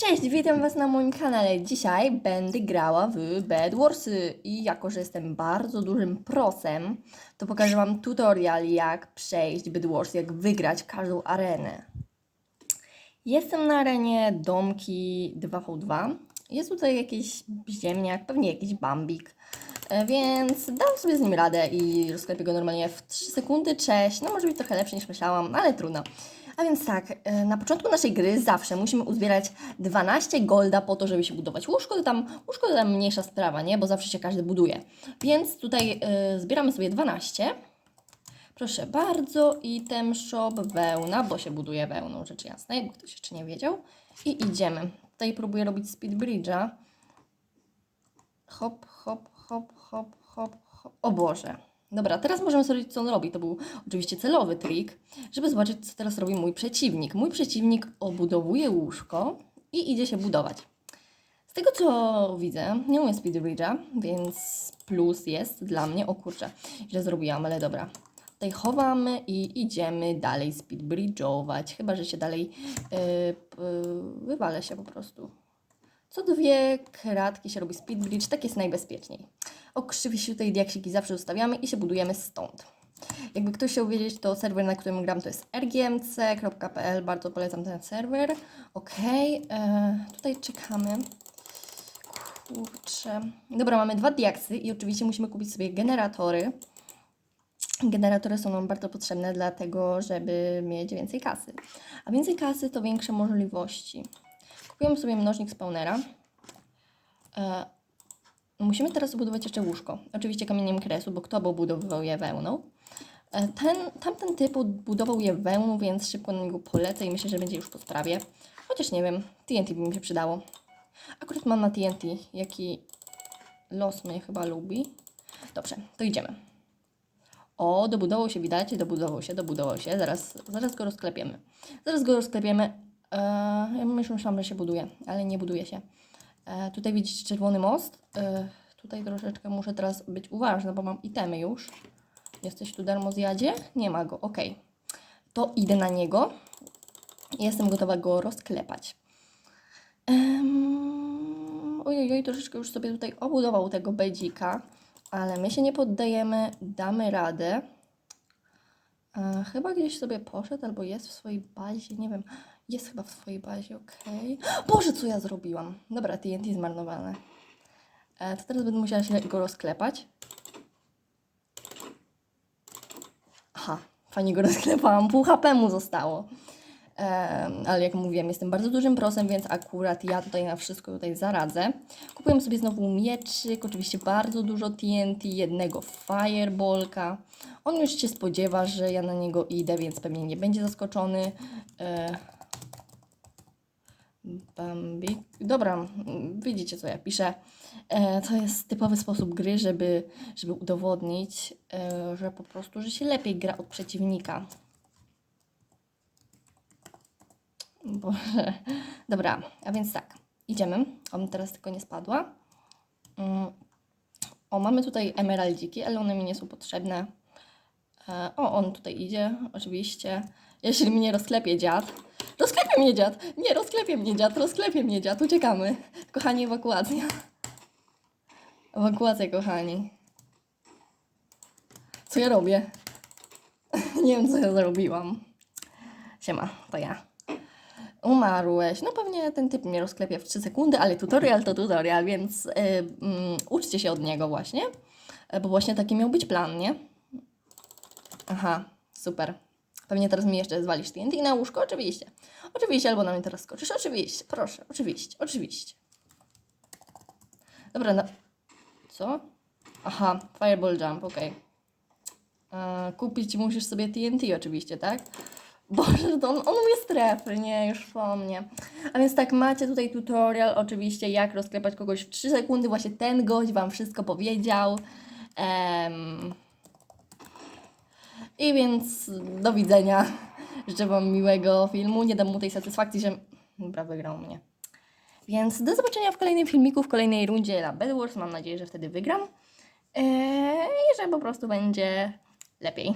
Cześć, witam Was na moim kanale. Dzisiaj będę grała w Bed Warsy i jako, że jestem bardzo dużym prosem, to pokażę Wam tutorial, jak przejść Bed Wars, jak wygrać każdą arenę. Jestem na arenie domki 2v2. Jest tutaj jakiś ziemniak, pewnie jakiś bambik, e, więc dam sobie z nim radę i rozklepię go normalnie w 3 sekundy. Cześć, no może być trochę lepszy niż myślałam, ale trudno. A więc tak, e, na początku naszej gry zawsze musimy uzbierać 12 golda po to, żeby się budować łóżko. To tam, łóżko to tam mniejsza sprawa, nie? Bo zawsze się każdy buduje. Więc tutaj e, zbieramy sobie 12. Proszę bardzo, item shop wełna, bo się buduje wełną, rzecz jasna, jakby ktoś jeszcze nie wiedział. I idziemy. Tutaj próbuję robić speed bridge'a. Hop, hop, hop, hop, hop, hop. O Boże. Dobra, teraz możemy zobaczyć, co on robi. To był oczywiście celowy trik, żeby zobaczyć, co teraz robi mój przeciwnik. Mój przeciwnik obudowuje łóżko i idzie się budować. Z tego, co widzę, nie umiem speed bridge'a, więc plus jest dla mnie. O kurczę, źle zrobiłam, ale dobra. Tutaj chowamy i idziemy dalej speed bridge'ować. Chyba, że się dalej yy, p- wywalę się po prostu. Co dwie kratki się robi speed bridge, tak jest najbezpieczniej. Oczywiście tutaj diaksiki zawsze ustawiamy i się budujemy stąd. Jakby ktoś chciał wiedzieć, to serwer, na którym gram, to jest rgmc.pl, bardzo polecam ten serwer. Ok, e, tutaj czekamy. Kurczę. Dobra, mamy dwa diaksy i oczywiście musimy kupić sobie generatory. Generatory są nam bardzo potrzebne, dlatego żeby mieć więcej kasy. A więcej kasy to większe możliwości. Kupiłam sobie mnożnik spawnera. E, musimy teraz zbudować jeszcze łóżko. Oczywiście kamieniem kresu, bo kto budowywał je wełną. E, ten, tamten typ budował je wełną, więc szybko na niego polecę i myślę, że będzie już po sprawie. Chociaż nie wiem, TNT by mi się przydało. Akurat mam na TNT, jaki los mnie chyba lubi. Dobrze, to idziemy. O, dobudował się, widać, dobudował się, dobudował się. Zaraz, zaraz go rozklepiemy. Zaraz go rozklepiemy. Już myślałam, że się buduje, ale nie buduje się. Eee, tutaj widzicie czerwony most. Eee, tutaj troszeczkę muszę teraz być uważna, bo mam itemy już. Jesteś tu darmozjadzie? Nie ma go, ok. To idę na niego. Jestem gotowa go rozklepać. Um, ojej, oj, troszeczkę już sobie tutaj obudował tego bedzika, ale my się nie poddajemy, damy radę. E, chyba gdzieś sobie poszedł albo jest w swojej bazie, nie wiem. Jest chyba w swojej bazie, okej. Boże, co ja zrobiłam? Dobra, TNT zmarnowane. E, to teraz będę musiała się go rozklepać. Aha, fajnie go rozklepałam, pół HP mu zostało. Em, ale jak mówiłem, jestem bardzo dużym prosem, więc akurat ja tutaj na wszystko tutaj zaradzę. Kupiłem sobie znowu mieczyk, oczywiście bardzo dużo TNT, jednego fireballka. On już się spodziewa, że ja na niego idę, więc pewnie nie będzie zaskoczony. E, Bambik. Dobra, widzicie co ja piszę. E, to jest typowy sposób gry, żeby, żeby udowodnić, e, że po prostu, że się lepiej gra od przeciwnika. Boże. Dobra, a więc tak, idziemy. On teraz tylko nie spadła. Mm. O, mamy tutaj emeraldziki, ale one mi nie są potrzebne. E, O, on tutaj idzie, oczywiście. Jeśli mnie rozklepie dziad. Rozklepie mnie dziad! Nie, rozklepie mnie dziad, rozklepie mnie dziad. Uciekamy. Kochani, ewakuacja. Ewakuacja, kochani. Co ja robię? nie wiem, co ja zrobiłam. Siema, to ja. Umarłeś. No pewnie ten typ mnie rozklepie w 3 sekundy, ale tutorial to tutorial, więc y, mm, uczcie się od niego właśnie. Bo właśnie taki miał być plan, nie? Aha, super. Pewnie teraz mi jeszcze zwalisz TNT na łóżko? Oczywiście. Oczywiście, albo na mnie teraz skoczysz? Oczywiście, proszę, oczywiście, oczywiście. Dobra, no. Co? Aha, Fireball Jump, okej. E, Kupić musisz sobie TNT oczywiście, tak? Boże, to on, on umie strefy, nie, już po mnie. A więc tak, macie tutaj tutorial oczywiście, jak rozklepać kogoś w 3 sekundy. Właśnie ten gość Wam wszystko powiedział. Em, I więc do widzenia. Życzę Wam miłego filmu. Nie dam mu tej satysfakcji, że dobra, wygrał mnie. Więc do zobaczenia w kolejnym filmiku, w kolejnej rundzie na Bed Wars. Mam nadzieję, że wtedy wygram. Eee, I że po prostu będzie lepiej.